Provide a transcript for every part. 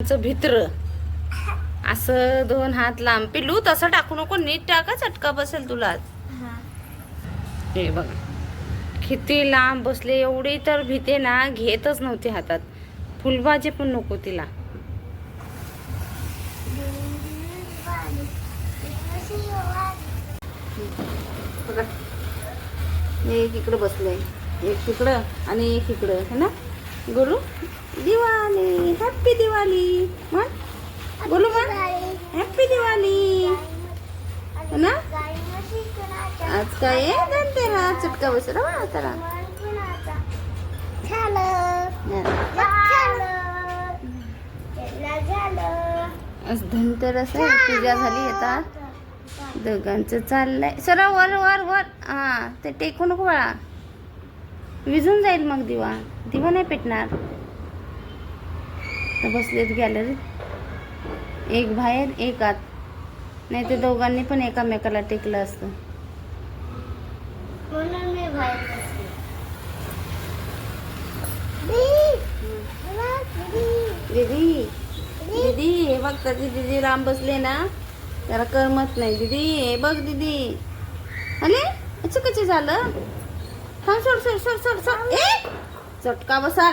भित्र. असं दोन हात लांब. पिलू तसं टाकू नको. नीट टाका चटका बसेल तुला. हे. बघा. किती लांब बसले एवढी तर भीते ना घेतच नव्हती हातात. फुलभाजी पण नको तिला. बघा. एक इकडं बसलंय. एक तिकडं आणि एक इकडं है ना? गुरु? दिवाळी हॅप्पी दिवाळी म्हण बोलू म्हण हॅप्पी दिवाळी ना? आज काय आहे? धनतेरस चटका बसेल हा त्याला आज धनतेरस आहे पूजा झाली आता. दोघांचं चाललंय. सर वर वर वर. हा ते टेकू नको बाळा. विझून जाईल मग दिवा. दिवा नाही पेटणार. तर बसलेत गॅलरीत एक बाहेर एक आत. नाही ते दोघांनी पण एकामेकाला टेकलं असतं. बसले. दीदी. दीदी हे बघ कधी दीदी लांब बसले ना त्याला करमत नाही. दीदी हे बघ दीदी. अरे अच्छा कचे झालं. थांब सोड सोड सोड सोड सोड ए चटका बसा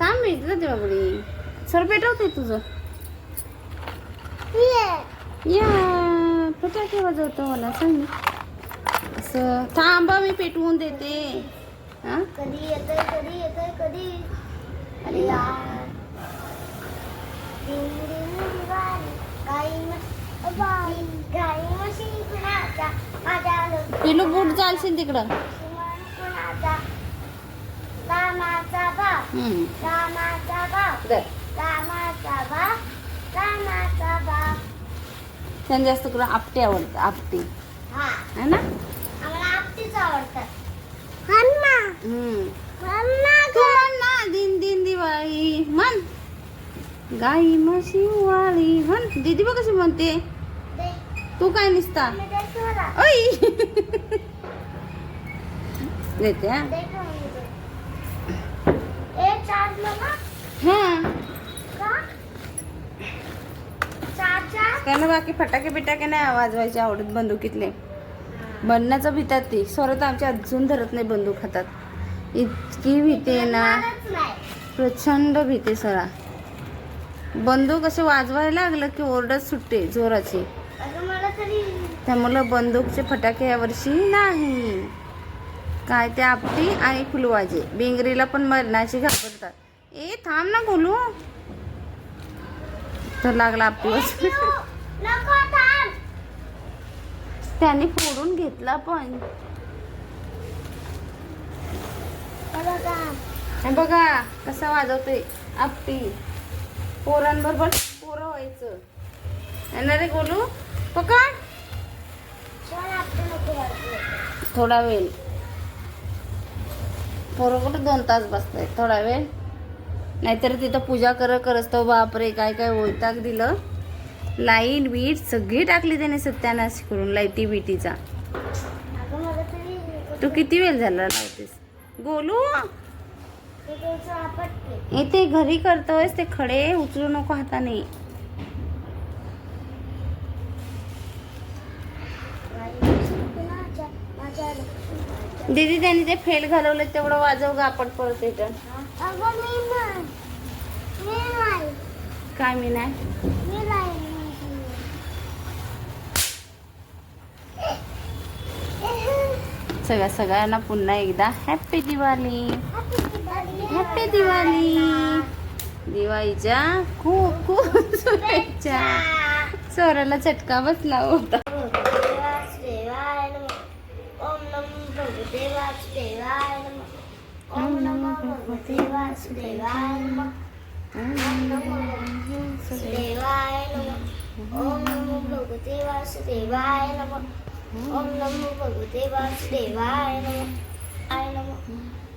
थांब भेटलं ते बाबडी सर पेटवते तुझं ये. या फटाके वाजवतो मला सांग. असं थांबा मी पेटवून देते हा कधी येतोय कधी येतोय कधी पिलू बूट चालशील तिकडं कुणाचा रामाचा बाप रामाचा बाप रामाचा बाप रामाचा बाप त्यांना जास्त करून आपटे आवडतं आपटे हा है ना आम्हाला आपटीच आवडतात हन्मा हम्म हन्मा तू म्हण ना दिन दिन दिवाळी म्हण गाई म्हशी वाळी म्हण. दीदी बघ कशी म्हणते. तू काय निसता? मी देते हा. बाकी फटाके बिटाके नाही वाजवायचे आवडत बंदुकीतले. बनण्याचं भीतात ती. स्वरात आमच्या अजून धरत नाही बंदूक हातात. इतकी भीती ना. प्रचंड भीती सरा. बंदूक असे वाजवायला लागलं की ओरडत सुटते जोराची. त्यामुळं बंदूकचे फटाके यावर्षी नाही. काय ते आपटी आणि फुलवाजे. बेंगरीला पण मरणाची घाबरतात. ए थांब ना बोलू तर लागला आपटी त्याने फोडून घेतला पण. हे बघा कसा वाजवतोय. आपटी. पोरांबरोबर पोरं व्हायचं. येणार रे गोलू? पकड. थोडा वेळ. पोरं कुठं दोन तास बसताय थोडा वेळ. नाहीतर तिथं पूजा कर करत तो बापरे काय काय वैताग दिलं. लाइट बीट सगळी टाकली त्याने सत्यानाश करून लाईटी बिटीचा. तू किती वेळ झाला लावतेस? गोलू? इथे हे ते घरी करतोयस ते खडे उचलू नको हाताने. दीदी त्यांनी ते फेल घालवलं तेवढं वाजव ग आपण परत येतं काय मी नाही मी नाही सगळ्या सगळ्यांना पुन्हा एकदा हॅपी दिवाळी. हॅपी दिवाळी. दिवाळीच्या खूप खूप शुभेच्छा. चोराला चटका बसला होता. वासुदेवाय नमः ओम नमो भगवते वासुदेवाय नमः। ओम नमो भगवते वासुदेवाय नमः। ओम नमो वासुदेवाय नमः ओम नमो भगवते वासुदेवाय नमः ओम नमो भगवते वासुदेवाय नमः आय नमः।